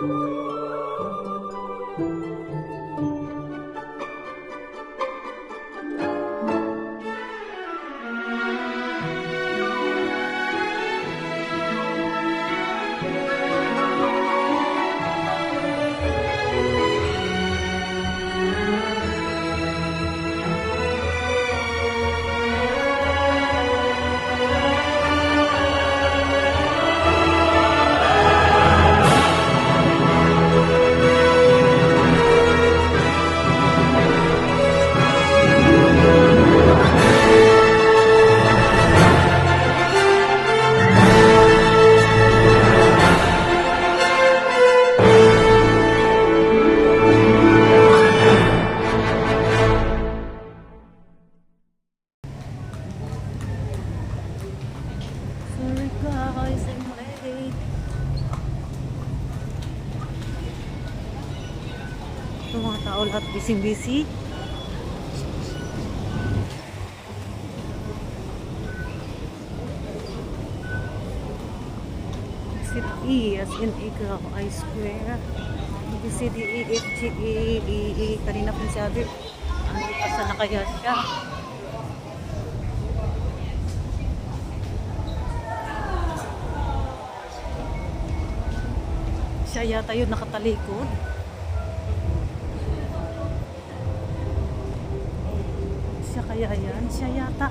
Música lahat busy-busy. Exit E as in ikaw, I square. B, C, D, F, G, E, E, E. Kanina po sabi, ano pa sana kaya siya? Siya yata yun nakatalikod. Kaya yan? Siya yata.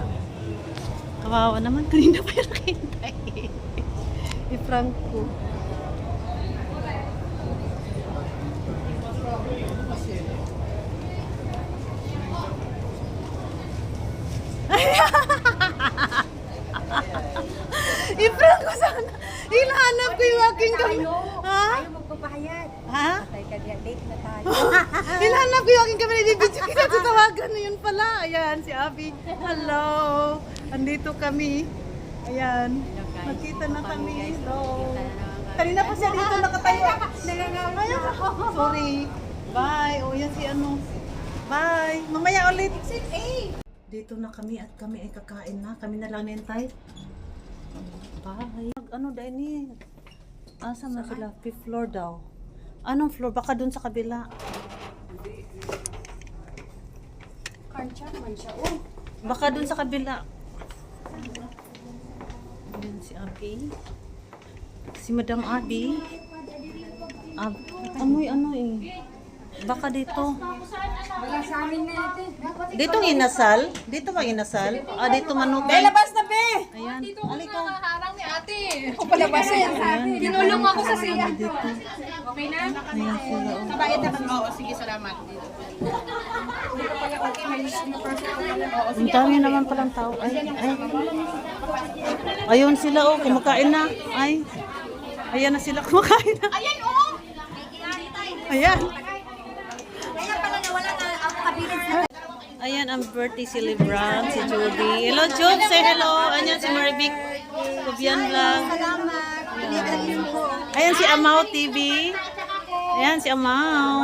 Kawawa naman. Kanina pa yung nakintay. I-prank ko. I-prank ko sana. Hinahanap ko yung aking kamay. Ha? Ayaw magpapahayag. Ha? Patay ka diyan. Late na tayo. Hinahanap ko yung aking kamay. Bibidyo kita sa tawagan na yun pala. Ayan, si Abby. Hello. Andito kami. Ayan. Magkita na kami. Hello. Kanina pa siya dito nakatayo. Ayaw ako. Sorry. Bye. O yan si ano. Bye. Mamaya ulit. Dito na kami at kami ay kakain na. Kami na lang nintay. Bye. Ano dahil ni? Asa man sila? Fifth floor daw. Anong floor? Baka dun sa kabila. Kancha man siya. Oh. Baka dun sa kabila. Ayan si Abby. Si Madam Abby. Ab amoy ano eh. Baka dito. Wala sa amin na natin. Dito ang inasal? Dito ba inasal? Ah, dito manukan. labas na be! Ayan. Aliko. Harang ni ate. O palabas na yan. Tinulong ako sa siya. Okay na? Oh. Kabayad na kami. Oo, sige, salamat. Ang dami naman palang tao. Ay, ay. Ayun sila oh, kumakain na. Ay. Ayan na sila kumakain na. Ayan, oh! Ayan. Kaya pala nawala na ang kabilin sa Ayan ang birthday celebrant, si Judy. Hello, Jude. Say hello. Ayan si Marivic. Kubian Vlog. Salamat. Ayan si Amaw TV. Ayan si Amaw.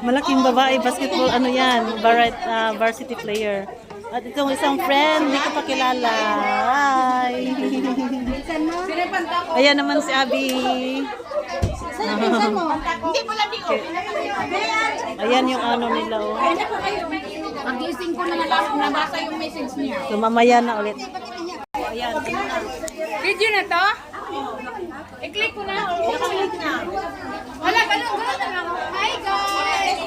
Malaking babae, basketball, ano yan, varit, ah, varsity player. At itong isang friend, hindi ko pa kilala. Hi! Ayan naman si Abby. Hindi mo lang. Ayan yung ano nila. Oh. Magising ko na nabasa yung message niya. So mamaya na ulit. Ayan. Video na to? I-click ko na. I-click na. Wala, ganun, ganun na lang. Hi, guys!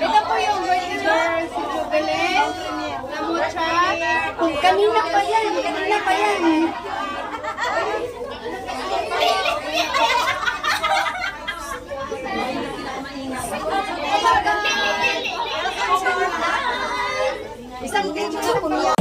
Ito po yung birthday girl, si Jubilee, na mucha. Kanina pa yan, kanina pa yan. Isang video na kumiyak.